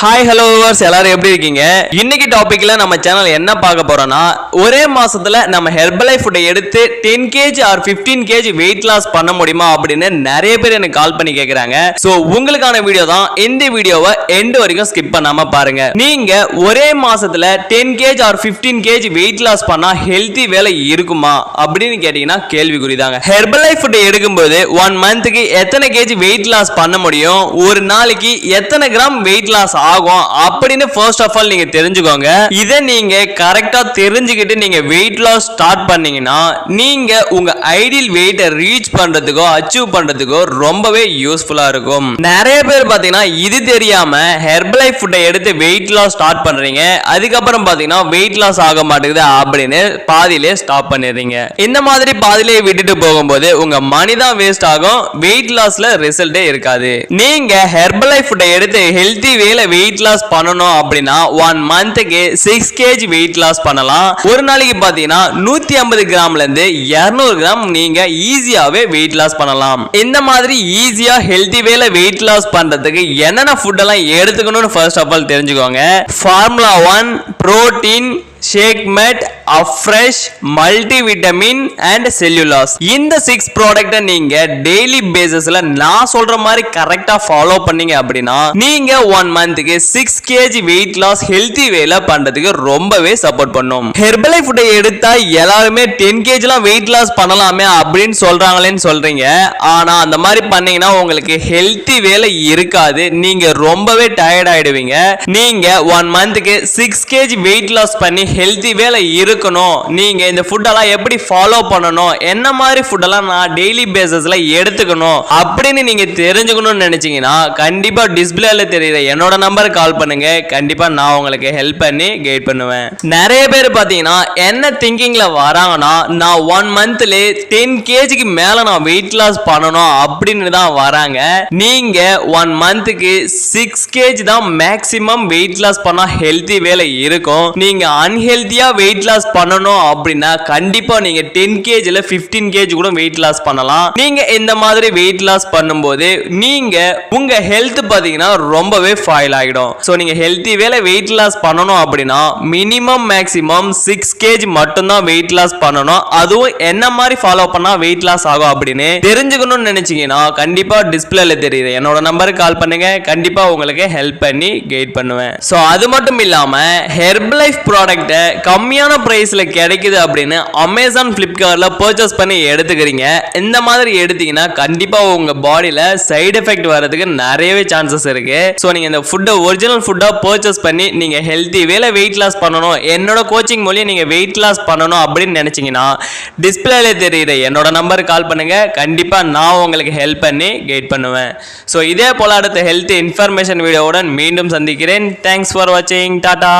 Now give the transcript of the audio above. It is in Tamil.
ஹாய் ஹலோ விவர்ஸ் எல்லாரும் எப்படி இருக்கீங்க? இன்னைக்கு டாபிக்ல நம்ம சேனல் என்ன பார்க்க போறோம்னா ஒரே மாசத்துல நம்ம ஹெர்பலை ஃபுட்டை எடுத்து ten KG or 15 KG weight loss பண்ண முடியுமா அப்படின்னு நிறைய பேர் எனக்கு கால் பண்ணி கேட்கறாங்க ஸோ உங்களுக்கான வீடியோ தான் இந்த வீடியோவை எண்டு வரைக்கும் ஸ்கிப் பண்ணாம பாருங்க. நீங்க ஒரே மாசத்துல ten KG or 15 KG weight loss பண்ணா ஹெல்த்தி வேலை இருக்குமா அப்படின்னு கேட்டீங்கன்னா கேள்விக்குறி தாங்க. ஹெர்பலைஃப் ஃபுட்டை எடுக்கும்போது ஒன் மந்த்துக்கு எத்தனை கேஜி வெயிட் லாஸ் பண்ண முடியும்? ஒரு நாளைக்கு எத்தனை கிராம் வெயிட் லாஸ் ஆகும். அப்படின்னு ஃபர்ஸ்ட் ஆஃப் ஆல் நீங்க தெரிஞ்சுக்கோங்க. இதை நீங்க கரெக்டா தெரிஞ்சுக்கிட்டு நீங்க வெயிட் லாஸ் ஸ்டார்ட் பண்ணீங்கன்னா நீங்க உங்க ஐடியல் வெயிட்டை ரீச் பண்றதுக்கோ அச்சீவ் பண்றதுக்கோ ரொம்பவே யூஸ்ஃபுல்லா இருக்கும். நிறைய பேர் பாத்தீங்கன்னா இது தெரியாம ஹெர்பலைஃப் ஃபுட்டை எடுத்து வெயிட் லாஸ் ஸ்டார்ட் பண்றீங்க. அதுக்கப்புறம் பாத்தீங்கன்னா வெயிட் லாஸ் ஆக மாட்டேங்குது அப்படின்னு பாதியிலே ஸ்டாப் பண்ணிடுறீங்க. இந்த மாதிரி பாதியிலே விட்டுட்டு போகும்போது உங்க மணி தான் வேஸ்ட் ஆகும். வெயிட் லாஸ்ல ரிசல்ட்டே இருக்காது. நீங்க ஹெர்பலைஃப் ஃபுட்டை எடுத்து ஹெல்த்தி வேலை வெயிட் லாஸ் பண்ணணும் அப்படின்னா ஒன் மந்த்துக்கு சிக்ஸ் கேஜி வெயிட் லாஸ் பண்ணலாம். ஒரு நாளைக்கு பாத்தீங்கன்னா நூத்தி ஐம்பது கிராம்ல இருந்து இருநூறு கிராம் நீங்க ஈஸியாவே வெயிட் லாஸ் பண்ணலாம். இந்த மாதிரி ஈஸியா ஹெல்த்தி வேல வெயிட் லாஸ் பண்றதுக்கு என்னென்ன ஃபுட் எல்லாம் எடுத்துக்கணும்னு ஃபர்ஸ்ட் ஆஃப் ஆல் தெரிஞ்சுக்கோங்க. Formula one protein shakemate afresh multi vitamin and cellulose இந்த சிக்ஸ் ப்ராடக்ட்டை நீங்க டெய்லி பேசிஸ்ல நான் சொல்ற மாதிரி கரெக்டா ஃபாலோ பண்ணீங்க அப்படின்னா நீங்க ஒன் மந்த்துக்கு six KG weight loss healthy வேல பண்றதுக்கு ரொம்பவே சப்போர்ட் பண்ணும். ஹெர்பலை ஃபுட்டை எடுத்தா எல்லாருமே டென் கேஜிலாம் வெயிட் லாஸ் பண்ணலாமே அப்படின்னு சொல்றாங்களேன்னு சொல்றீங்க. ஆனா அந்த மாதிரி பண்ணீங்கன்னா உங்களுக்கு ஹெல்த்தி வேலை இருக்காது. நீங்க ரொம்பவே டயர்ட் ஆயிடுவீங்க. நீங்க ஒன் மந்த்துக்கு சிக்ஸ் கேஜி வெயிட் லாஸ் பண்ணி ஹெல்த்தி வேலை இருக்கணும். நீங்கள் இந்த ஃபுட்டெல்லாம் எப்படி ஃபாலோ பண்ணணும்? என்ன மாதிரி ஃபுட்டெல்லாம் நான் டெய்லி பேசஸில் எடுத்துக்கணும்? அப்படின்னு நீங்கள் தெரிஞ்சுக்கணும்னு நினச்சிங்கன்னா கண்டிப்பாக டிஸ்பிளேல தெரியுற என்னோட நம்பருக்கு கால் பண்ணுங்கள் கண்டிப்பாக நான் உங்களுக்கு ஹெல்ப் பண்ணி கைட் பண்ணுவேன். நிறைய பேர் பார்த்தீங்கன்னா என்ன திங்கிங்கில் வராங்கன்னா நான் ஒன் மந்த்ல டென் கேஜிக்கு மேலே நான் வெயிட் லாஸ் பண்ணணும் அப்படின்னு தான் வராங்க. நீங்க ஒன் மந்த்துக்கு சிக்ஸ் கேஜி தான் மேக்ஸிமம் வெயிட் லாஸ் பண்ணால் ஹெல்த்தி வேலை இருக்கும். நீங்க அன்ஹெல்த்தியாக வெயிட் லாஸ் பண்ணணும் அப்படின்னா கண்டிப்பாக நீங்கள் டென் கேஜியில் ஃபிஃப்டீன் கேஜி கூட வெயிட் லாஸ் பண்ணலாம். நீங்கள் இந்த மாதிரி வெயிட் லாஸ் பண்ணும்போது நீங்கள் உங்கள் ஹெல்த் பார்த்தீங்கன்னா ரொம்பவே ஃபாயில் ஆகிடும் ஸோ நீங்கள் ஹெல்த்தி வேலை வெயிட் லாஸ் பண்ணணும் அப்படின்னா மினிமம் மேக்ஸிமம் சிக்ஸ் கேஜி மட்டும்தான் வெயிட் லாஸ் பண்ணணும். அதுவும் என்ன மாதிரி ஃபாலோ பண்ணால் வெயிட் லாஸ் ஆகும் அப்படின்னு தெரிஞ்சுக்கணும்னு நினச்சிங்கன்னா கண்டிப்பாக டிஸ்பிளேல தெரியுது. என்னோட நம்பருக்கு கால் பண்ணுங்க. கண்டிப்பாக உங்களுக்கு ஹெல்ப் பண்ணி கைட் பண்ணுவேன். ஸோ அது மட்டும் இல்லாமல் ஹெர்பலைஃப் ப்ராடக்ட்டை கம்மியான பிரைஸ்ல கிடைக்குது அப்படின்னு அமேசான் பிளிப்கார்ட்ல பர்ச்சேஸ் பண்ணி எடுத்துக்கிறீங்க. இந்த மாதிரி எடுத்தீங்கன்னா கண்டிப்பா உங்க பாடியில சைடு எஃபெக்ட் வர்றதுக்கு நிறையவே சான்சஸ் இருக்கு. ஸோ நீங்க இந்த ஃபுட்டை ஒரிஜினல் ஃபுட்டா பர்ச்சேஸ் பண்ணி நீங்க ஹெல்த்தி வேலை வெயிட் லாஸ் பண்ணணும். என்னோட கோச்சிங் மூலியம் நீங்க வெயிட் லாஸ் பண்ணணும் அப்படின்னு நினைச்சீங்கன்னா டிஸ்பிளேல தெரியுற என்னோட நம்பருக்கு கால் பண்ணுங்க. கண்டிப்பா நான் உங்களுக்கு ஹெல்ப் பண்ணி கைட் பண்ணுவேன். ஸோ இதே போல அடுத்த ஹெல்த் இன்ஃபர்மேஷன் வீடியோவுடன் மீண்டும் சந்திக்கிறேன். தேங்க்ஸ் ஃபார் வாட்சிங் டாடா